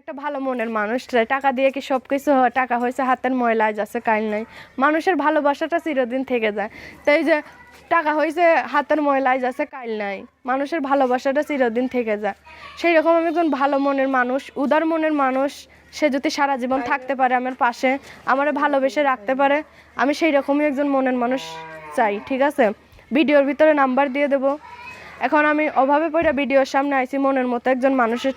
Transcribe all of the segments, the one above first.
একটা ভালো মনের মানুষ টাকা দিয়ে কি সব কিছু টাকা হয়েছে হাতের ময়লায় যাচ্ছে কাইল নাই। মানুষের ভালোবাসাটা চিরদিন থেকে যায়। তাই যে টাকা হয়েছে হাতের ময়লায় যাচ্ছে কাইল নাই। মানুষের ভালোবাসাটা চিরদিন থেকে যায়। সেই রকম আমি একজন ভালো মনের মানুষ, উদার মনের মানুষ। সে যদি সারা জীবন থাকতে পারে আমার পাশে, আমার ভালোবেসে রাখতে পারে, আমি সেই রকমই একজন মনের মানুষ চাই, ঠিক আছে? ভিডিওর ভিতরে নাম্বার দিয়ে দেবো। এখন আমি অভাবে পড়ে ভিডিওর সামনে আইছি, মনের মতো একজন মানুষের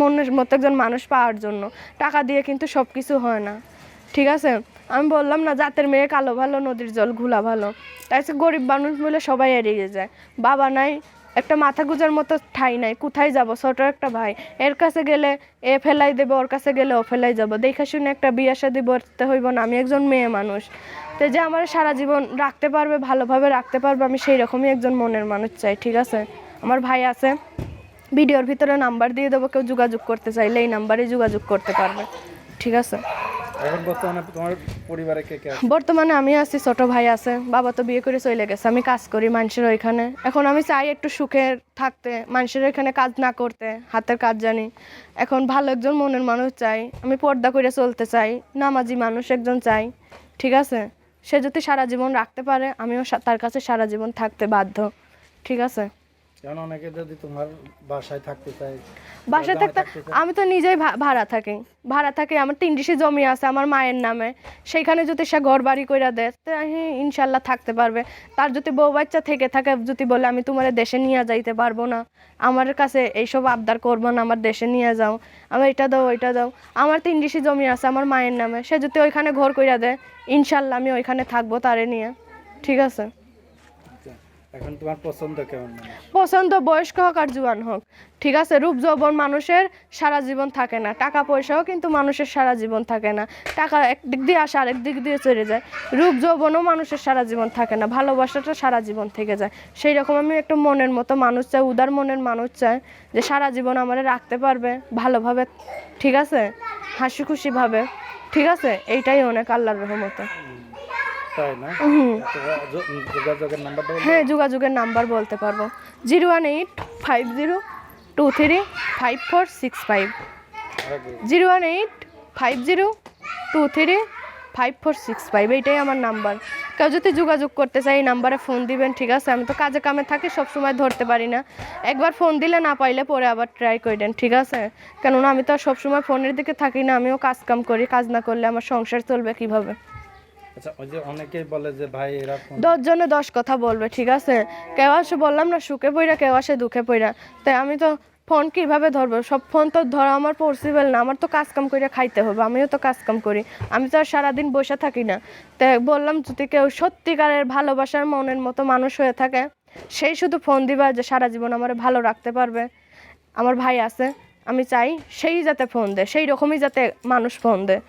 মনের মতো একজন মানুষ পাওয়ার জন্য। টাকা দিয়ে কিন্তু সব কিছু হয় না। ঠিক আছে? আমি বললাম না, জাতের মেয়ে কালো ভালো, নদীর জল ঘোলা ভালো। তাই গরিব মানুষ বলে সবাই এড়িয়ে যায়। বাবা নাই, একটা মাথা গুজার মতো ঠাই নাই, কোথায় যাব? ছোট একটা ভাই। এর কাছে গেলে এ ফেলাই দেবে, ওর কাছে গেলে ও ফেলাই যাব। দেখে শুনে একটা বিয়ে শাদি করতে হইব না, আমি একজন মেয়ে মানুষ। তো যে আমার সারা জীবন রাখতে পারবে, ভালোভাবে রাখতে পারবে, আমি সেই রকমই একজন মনের মানুষ চাই, ঠিক আছে? আমার ভাই আছে। ভিডিওর ভিতরে নাম্বার দিয়ে দেবো কেউ যোগাযোগ করতে চাইলে এই নাম্বারে যোগাযোগ করতে পারবে। ঠিক আছে? বর্তমানে আমি আছি ছোট ভাই আছে বাবা তো বিয়ে করে চলে গেছে আমি কাজ করি মানুষের ওইখানে। এখন আমি চাই একটু সুখে থাকতে মানুষের ওইখানে কাজ না করতে হাতের কাজ জানি। এখন ভালো একজন মনের মানুষ চাই আমি পর্দা করে চলতে চাই নামাজি মানুষ একজন চাই ঠিক আছে? সে যদি সারা জীবন রাখতে পারে আমিও তার কাছে সারা জীবন থাকতে বাধ্য ঠিক আছে? যেমন অনেকে যদি তোমার বাসায় থাকতে চায় বাসায় থাকতে আমি তো নিজেই ভাড়া থাকি। ভাড়া থাকি আমার তিন ডিসি জমি আছে আমার মায়ের নামে। সেইখানে যদি সে ঘর বাড়ি করে দেয় তো ইনশাল্লাহ থাকতে পারবে। তার যদি বউ বাচ্চা থেকে থাকে যদি বলে আমি তোমার দেশে নিয়ে যাইতে পারব না। আমার কাছে এইসব আবদার করব না আমার দেশে নিয়ে যাও। আমার এটা দাও ওইটা দাও। আমার তিন ডিসি জমি আছে আমার মায়ের নামে। সে যদি ওইখানে ঘর করে দেয় ইনশাল্লাহ আমি ওইখানে থাকব তারে নিয়ে। ঠিক আছে? এখন তোমার পছন্দ কেমন পছন্দ বয়স্ক হোক আর জুয়ান হোক। ঠিক আছে, রূপ যৌবন মানুষের সারা জীবন থাকে না। টাকা পয়সাও কিন্তু মানুষের সারা জীবন থাকে না। টাকা একদিক দিয়ে আসে, আরেক দিক দিয়ে চলে যায়। রূপ যৌবনও মানুষের সারা জীবন থাকে না। ভালোবাসাটা সারা জীবন থেকে যায়। সেই রকম আমি একটা মনের মতো মানুষ চাই, উদার মনের মানুষ চাই, যে সারা জীবন আমার রাখতে পারবে ভালোভাবে। ঠিক আছে? হাসি খুশিভাবে ঠিক আছে? এইটাই অনেক আল্লাহর রহমতে। হ্যাঁ যোগাযোগের নাম্বার বলতে পারব। Zero one eight five zero two three five four six five. Zero one eight five zero two three five four six five এইটাই আমার নাম্বার। কেউ যদি যোগাযোগ করতে চাই এই নাম্বারে ফোন দিবেন ঠিক আছে? আমি তো কাজে কামে থাকি সব সময় ধরতে পারি না। একবার ফোন দিলে না পাইলে পরে আবার ট্রাই করেন ঠিক আছে? কেননা আমি তো আর সবসময় ফোনের দিকে থাকি না আমিও কাজ কাম করি কাজ না করলে আমার সংসার চলবে কীভাবে? আচ্ছা দশ জনে দশ কথা বলবে, ঠিক আছে? কেউ আসে, বললাম না, সুখে পইরা, কেউ আসে, দুঃখে পইরা। তাই আমি তো ফোন কীভাবে ধরবো? সব ফোন তো ধরা আমার পসিবল না, আমার তো কাজ কাম করে খাইতে হবে, আমিও তো কাজ কাম করি। আমি তো আর সারাদিন বসে থাকি না। তাই বললাম, যদি কেউ সত্যিকারের ভালোবাসার মনের মতো মানুষ হয়ে থাকে সেই শুধু ফোন দিবা যে সারা জীবন আমার ভালো রাখতে পারবে। আমার ভাই আছে, আমি চাই সেই যাতে ফোন দেয়, সেই রকমই যাতে মানুষ ফোন দেয়।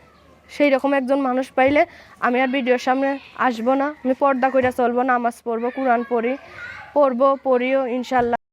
সেই রকম একজন মানুষ পাইলে আমি আর ভিডিওর সামনে আসব না, আমি পর্দা করে চলবো, নামাজ পড়ব, কোরআন পড়ি, পড়ব, পড়িও, ইনশাল্লাহ।